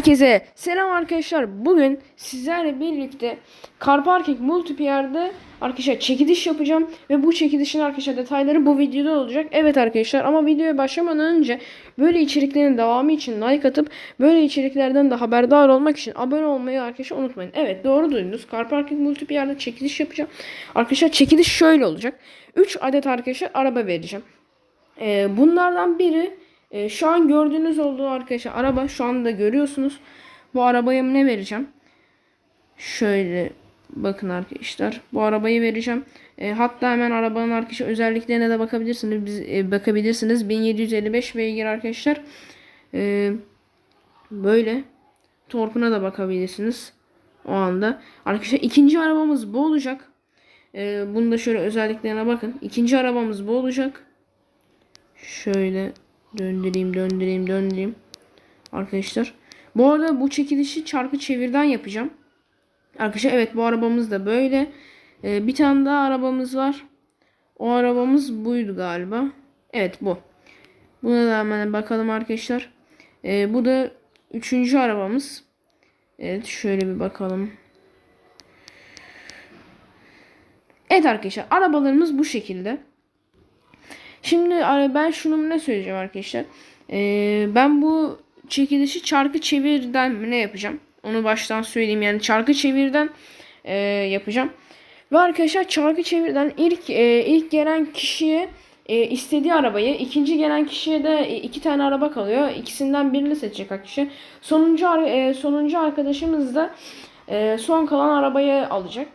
Herkese selam arkadaşlar. Bugün sizlerle birlikte Car Parking Multiplayer'de arkadaşlar çekiliş yapacağım ve bu çekilişin arkadaşlar detayları bu videoda olacak. Evet arkadaşlar ama videoya başlamadan önce böyle içeriklerin devamı için like atıp böyle içeriklerden de haberdar olmak için abone olmayı arkadaşlar unutmayın. Evet doğru duydunuz. Car Parking Multiplayer'de çekiliş yapacağım. Arkadaşlar çekiliş şöyle olacak. 3 adet arkadaşlar araba vereceğim. Ee, bunlardan biri e, şu an gördüğünüz olduğu arkadaşlar araba şu anda görüyorsunuz. Bu arabaya ne vereceğim? Şöyle bakın arkadaşlar. Bu arabayı vereceğim. E, hatta hemen arabanın arkadaşlar özelliklerine de bakabilirsiniz. Biz, e, bakabilirsiniz. 1755 beygir arkadaşlar. E, böyle torkuna da bakabilirsiniz. O anda. Arkadaşlar ikinci arabamız bu olacak. E, bunu da şöyle özelliklerine bakın. İkinci arabamız bu olacak. Şöyle döndüreyim, döndüreyim, döndüreyim. Arkadaşlar. Bu arada bu çekilişi çarkı çevirden yapacağım. Arkadaşlar evet bu arabamız da böyle. Ee, bir tane daha arabamız var. O arabamız buydu galiba. Evet bu. Buna da hemen bakalım arkadaşlar. Ee, bu da üçüncü arabamız. Evet şöyle bir bakalım. Evet arkadaşlar arabalarımız bu şekilde. Şimdi ben şunu ne söyleyeceğim arkadaşlar. Ee, ben bu çekilişi çarkı çevirden ne yapacağım? Onu baştan söyleyeyim. Yani çarkı çevirden e, yapacağım. Ve arkadaşlar çarkı çevirden ilk e, ilk gelen kişiye e, istediği arabayı, ikinci gelen kişiye de e, iki tane araba kalıyor. İkisinden birini seçecek arkadaşlar. Sonuncu e, sonuncu arkadaşımız da e, son kalan arabayı alacak.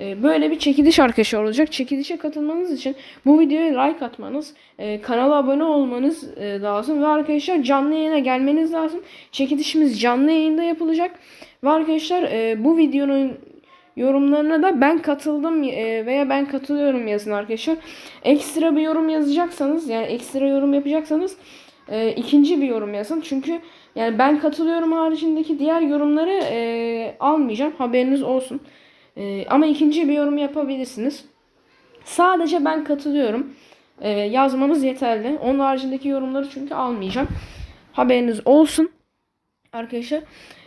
E, Böyle bir çekiliş arkadaşlar olacak. Çekilişe katılmanız için bu videoya like atmanız, e, kanala abone olmanız e, lazım ve arkadaşlar canlı yayına gelmeniz lazım. Çekilişimiz canlı yayında yapılacak. Ve arkadaşlar e, bu videonun yorumlarına da ben katıldım veya ben katılıyorum yazın arkadaşlar. Ekstra bir yorum yazacaksanız yani ekstra yorum yapacaksanız ikinci bir yorum yazın. Çünkü yani ben katılıyorum haricindeki diğer yorumları almayacağım. Haberiniz olsun. Ee, ama ikinci bir yorum yapabilirsiniz. Sadece ben katılıyorum. Ee, yazmanız yeterli. Onun haricindeki yorumları çünkü almayacağım. Haberiniz olsun. Arkadaşlar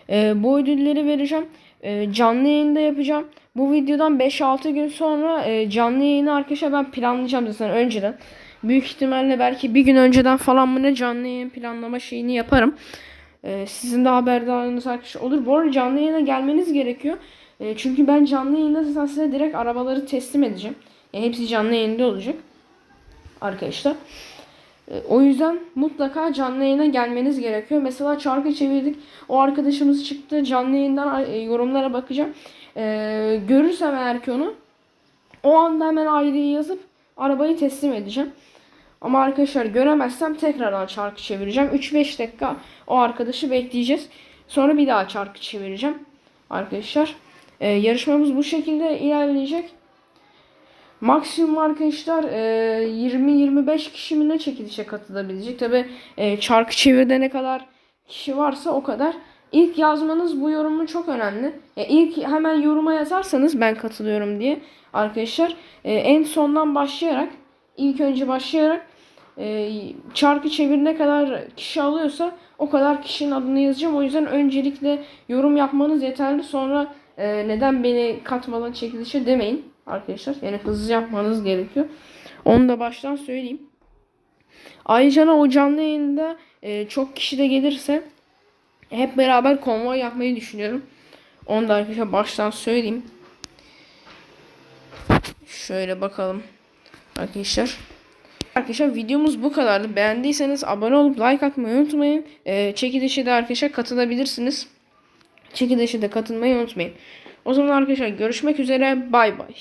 e, bu ödülleri vereceğim. E, canlı yayında yapacağım. Bu videodan 5-6 gün sonra e, canlı yayını arkadaşlar ben planlayacağım zaten önceden. Büyük ihtimalle belki bir gün önceden falan mı ne canlı yayın planlama şeyini yaparım. E, sizin de haberdarınız arkadaşlar olur. Bu arada canlı yayına gelmeniz gerekiyor. E, çünkü ben canlı yayında zaten size direkt arabaları teslim edeceğim. Yani hepsi canlı yayında olacak. Arkadaşlar. E, o yüzden mutlaka canlı yayına gelmeniz gerekiyor. Mesela çarkı çevirdik. O arkadaşımız çıktı. Canlı yayından e, yorumlara bakacağım. E, görürsem eğer ki onu o anda hemen ID'yi yazıp arabayı teslim edeceğim. Ama arkadaşlar göremezsem tekrardan çarkı çevireceğim. 3-5 dakika o arkadaşı bekleyeceğiz. Sonra bir daha çarkı çevireceğim. Arkadaşlar. Ee, yarışmamız bu şekilde ilerleyecek. Maksimum arkadaşlar e, 20-25 kişi mi ne çekilişe katılabilecek. Tabi e, çarkı çevirde ne kadar kişi varsa o kadar. İlk yazmanız bu yorumu çok önemli. Ya ilk hemen yoruma yazarsanız ben katılıyorum diye arkadaşlar e, en sondan başlayarak ilk önce başlayarak e, çarkı çevir ne kadar kişi alıyorsa o kadar kişinin adını yazacağım. O yüzden öncelikle yorum yapmanız yeterli. Sonra e, neden beni katmadan çekilişe demeyin arkadaşlar. Yani hızlı yapmanız gerekiyor. Onu da baştan söyleyeyim. Ayrıca o canlı yayında e, çok kişi de gelirse hep beraber konvoy yapmayı düşünüyorum. Onu da arkadaşlar baştan söyleyeyim. Şöyle bakalım. Arkadaşlar. Arkadaşlar videomuz bu kadardı. Beğendiyseniz abone olup like atmayı unutmayın. Ee, çekilişe de arkadaşlar katılabilirsiniz. Çekilişe de katılmayı unutmayın. O zaman arkadaşlar görüşmek üzere. Bay bay.